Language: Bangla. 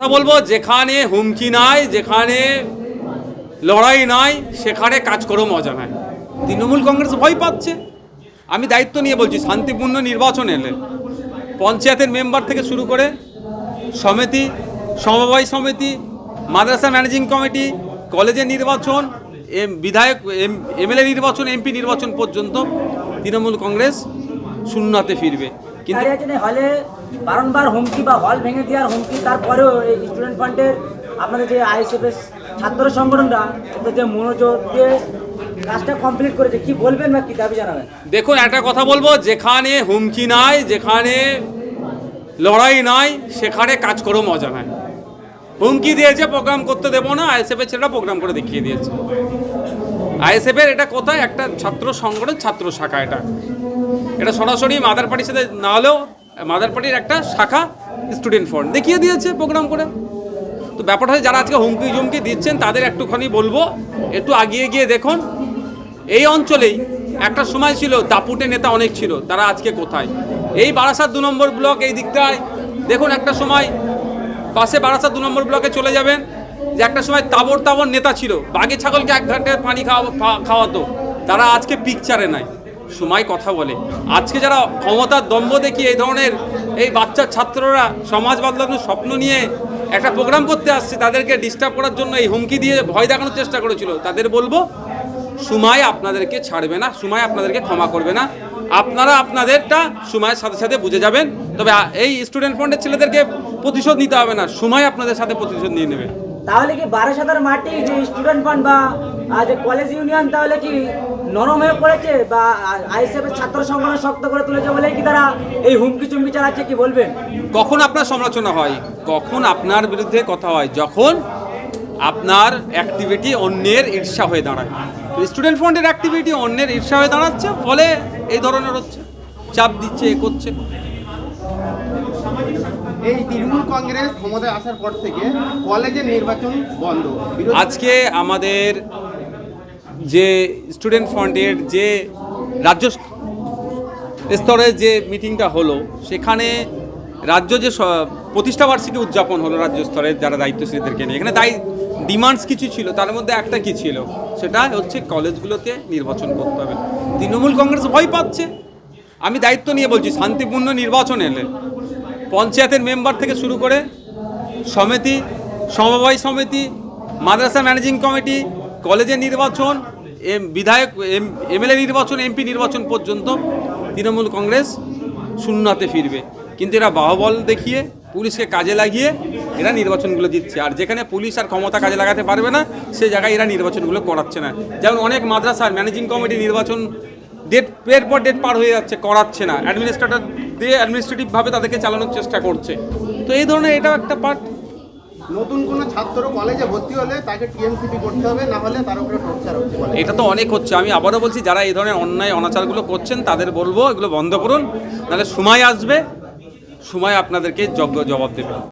কথা বলব, যেখানে হুমকি নাই, যেখানে লড়াই নাই, সেখানে কাজ করেও মজা নাই। তৃণমূল কংগ্রেস ভয় পাচ্ছে। আমি দায়িত্ব নিয়ে বলছি, শান্তিপূর্ণ নির্বাচন এলে পঞ্চায়েতের মেম্বার থেকে শুরু করে সমিতি, সমবায় সমিতি, মাদ্রাসা ম্যানেজিং কমিটি, কলেজের নির্বাচন, এম, বিধায়ক, এম, এমএলএ নির্বাচন, এমপি নির্বাচন পর্যন্ত তৃণমূল কংগ্রেস শূন্যতে ফিরবে। কিন্তু বারংবার হুমকি বা হল ভেঙে দেওয়ার হুমকি, তারপরেও এই স্টুডেন্ট ফান্ডের আপনাদের যে আইএসএফের ছাত্র সংগঠনরা যে মনোযোগ দিয়ে কাজটা কমপ্লিট করেছে, কি বলবেন বা কি দাবি জানাবেন? দেখুন, একটা কথা বলব, যেখানে হুমকি নাই, যেখানে লড়াই নাই, সেখানে কাজ করেও মজা নাই। হুমকি দিয়েছে প্রোগ্রাম করতে দেবো না আইএসএফের ছেলেরা প্রোগ্রাম করে দেখিয়ে দিয়েছে। আইএসএফের এটা কোথায়? একটা ছাত্র সংগঠন, ছাত্র শাখা এটা। এটা সরাসরি মাদার পার্টির সাথে না হলেও মাদার পার্টির একটা শাখা স্টুডেন্ট ফ্রন্ট দেখিয়ে দিয়েছে প্রোগ্রাম করে। তো ব্যাপারটা হচ্ছে, যারা আজকে হুমকি জুমকি দিচ্ছেন, তাদের একটুখানি বলব, একটু আগিয়ে গিয়ে দেখুন। এই অঞ্চলেই একটা সময় ছিল, দাপুটে নেতা অনেক ছিল, তারা আজকে কোথায়? এই বারাসাত দু নম্বর ব্লক এই দিকটায়, দেখুন একটা সময় পাশে বারাসাত দু নম্বর ব্লকে চলে যাবেন, যে একটা সময় তাবর তাবর নেতা ছিল, বাঘে ছাগলকে এক ঘন্টায় পানি খাওয়া খাওয়াতো, তারা আজকে পিকচারে নাই। সময় কথা বলে। আজকে যারা ক্ষমতার দম্ভ দেখিয়ে এই ধরনের এই বাচ্চা ছাত্ররা সমাজ বদলানোর স্বপ্ন নিয়ে একটা প্রোগ্রাম করতে আসছে, তাদেরকে ডিস্টার্ব করার জন্য এই হুমকি দিয়ে ভয় দেখানোর চেষ্টা করেছিল। তাদের বলব, সময় আপনাদেরকে ছাড়বে না, সময় আপনাদেরকে ক্ষমা করবে না। আপনারা আপনাদেরটা সময়ের সাথে সাথে বুঝে যাবেন। তবে এই স্টুডেন্ট ফন্ডের ছেলেদেরকে প্রতিশোধ নিতে হবে না, সময় আপনাদের সাথে প্রতিশোধ নিয়ে নেবে। তাহলে কি বারাসাতার মাটি যে স্টুডেন্ট ফান্ড বা যে কলেজ ইউনিয়ন তাহলে কি নরম হয়ে পড়েছে বা আইএসএফের ছাত্র সংগঠন শক্ত করে তুলেছে বলেই কি তারা এই হুমকি চুমকি চালাচ্ছে কি বলবেন? কখন আপনার সমালোচনা হয়? কখন আপনার বিরুদ্ধে কথা হয়? যখন আপনার অ্যাক্টিভিটি অন্যের ঈর্ষা হয়ে দাঁড়ায়। স্টুডেন্ট ফান্ডের অ্যাক্টিভিটি অন্যের ঈর্ষা হয়ে দাঁড়াচ্ছে, ফলে এই ধরনের হচ্ছে। চাপ দিচ্ছে, এ করছে। এই তৃণমূল কংগ্রেস ক্ষমতায় আসার পর থেকে কলেজের নির্বাচন বন্ধ। আজকে আমাদের যে স্টুডেন্ট ফ্রন্টের যে রাজ্য স্তরে যে মিটিংটা হলো, সেখানে রাজ্য যে স- প্রতিষ্ঠাবার্ষিকী উদযাপন হলো রাজ্য স্তরের যারা দায়িত্বশীলদেরকে নিয়ে, এখানে দায়ী ডিমান্ডস কিছু ছিল, তার মধ্যে একটা কি ছিল? সেটা হচ্ছে কলেজগুলোতে নির্বাচন করতে হবে। তৃণমূল কংগ্রেস ভয় পাচ্ছে। আমি দায়িত্ব নিয়ে বলছি, শান্তিপূর্ণ নির্বাচন এলে পঞ্চায়েতের মেম্বার থেকে শুরু করে সমিতি, সমবায় সমিতি, মাদ্রাসা ম্যানেজিং কমিটি, কলেজের নির্বাচন, এম, বিধায়ক, এম, এমএলএ নির্বাচন, এমপি নির্বাচন পর্যন্ত তৃণমূল কংগ্রেস শূন্যতে ফিরবে। কিন্তু এরা বাহবল দেখিয়ে, পুলিশকে কাজে লাগিয়ে এরা নির্বাচনগুলো দিচ্ছে আর যেখানে পুলিশ আর ক্ষমতা কাজে লাগাতে পারবে না, সে জায়গায় এরা নির্বাচনগুলো করাচ্ছে না। যেমন অনেক মাদ্রাসার ম্যানেজিং কমিটি নির্বাচন ডেট, এর পর ডেট পার হয়ে যাচ্ছে, করাচ্ছে না। অ্যাডমিনিস্ট্রেটর দিয়ে অ্যাডমিনিস্ট্রেটিভভাবে তাদেরকে চালানোর চেষ্টা করছে। তো এই ধরনের এটাও একটা পার্ট নতুন কোনো ছাত্র কলেজে ভর্তি হলে তাকে টিএমসিপি করতে হবে না হলে তার উপরে টর্চার হচ্ছে এটা তো অনেক হচ্ছে। আমি আবারও বলছি যারা এই ধরনের অন্যায় অনাচারগুলো করছেন তাদের বলব এগুলো বন্ধ করুন নাহলে সময় আসবে সময় আপনাদেরকে যোগ্য জবাব দেবে।